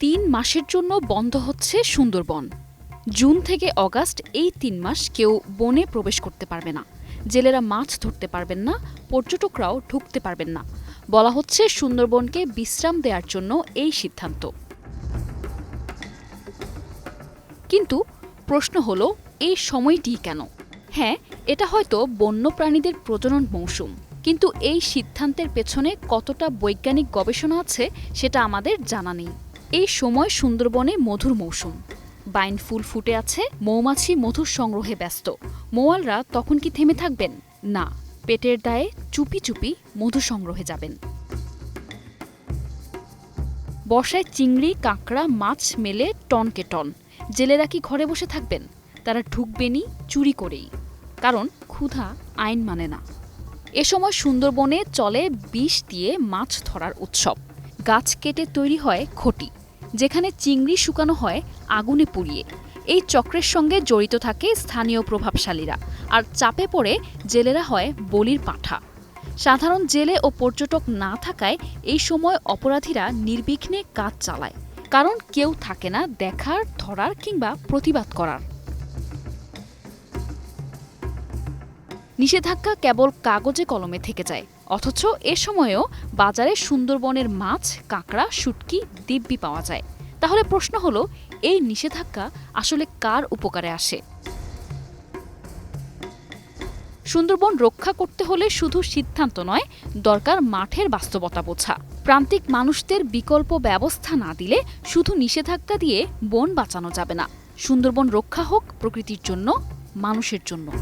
তিন মাসের জন্য বন্ধ হচ্ছে সুন্দরবন। জুন থেকে অগাস্ট এই তিন মাস কেউ বনে প্রবেশ করতে পারবে না। জেলেরা মাছ ধরতে পারবেন না, পর্যটকরাও ঢুকতে পারবেন না। বলা হচ্ছে সুন্দরবনকে বিশ্রাম দেওয়ার জন্য এই সিদ্ধান্ত। কিন্তু প্রশ্ন হলো, এই সময়টি কেন? হ্যাঁ এটা হয়তো বন্যপ্রাণীদের প্রজনন মৌসুম। কিন্তু এই সিদ্ধান্তের পেছনে কতটা বৈজ্ঞানিক গবেষণা আছে, সেটা আমাদের জানা নেই। এই সময় সুন্দরবনে মধুর মৌসুম। বাইন ফুল ফুটে আছে, মৌমাছি মধুর সংগ্রহে ব্যস্ত। মোয়ালরা তখন কি থেমে থাকবেন? না, পেটের দায়ে চুপি চুপি মধু সংগ্রহে যাবেন। বর্ষায় চিংড়ি, কাঁকড়া, মাছ মেলে টনকে টন। জেলেরা কি ঘরে বসে থাকবেন? তারা ঢুকবেনই চুরি করেই। কারণ ক্ষুধা আইন মানে না। এ সময় সুন্দরবনে চলে বিষ দিয়ে মাছ ধরার উৎসব। গাছ কেটে তৈরি হয় খটি। যেখানে চিংড়ি শুকানো হয় আগুনে পুড়িয়ে। এই চক্রের সঙ্গে জড়িত থাকে স্থানীয় প্রভাবশালীরা। আর চাপে পড়ে জেলেরা হয় বলির পাঠা। সাধারণ জেলে ও পর্যটক না থাকায় এই সময় অপরাধীরা নির্বিঘ্নে কাজ চালায়। কারণ কেউ থাকে না দেখার, ধরার কিংবা প্রতিবাদ করার। নিষেধাজ্ঞা কেবল কাগজে কলমে থেকে যায়। অথচ এ সময়েও বাজারে সুন্দরবনের মাছ, কাঁকড়া, শুটকি, দিব্যি পাওয়া যায়। তাহলে প্রশ্ন হলো, এই নিষেধাজ্ঞা আসলে কার উপকারে আসে? সুন্দরবন রক্ষা করতে হলে শুধু সিদ্ধান্ত নয়, দরকার মাঠের বাস্তবতা বোঝা। প্রান্তিক মানুষদের বিকল্প ব্যবস্থা না দিলে শুধু নিষেধাজ্ঞা দিয়ে বন বাঁচানো যাবে না। সুন্দরবন রক্ষা হোক প্রকৃতির জন্য, মানুষের জন্য।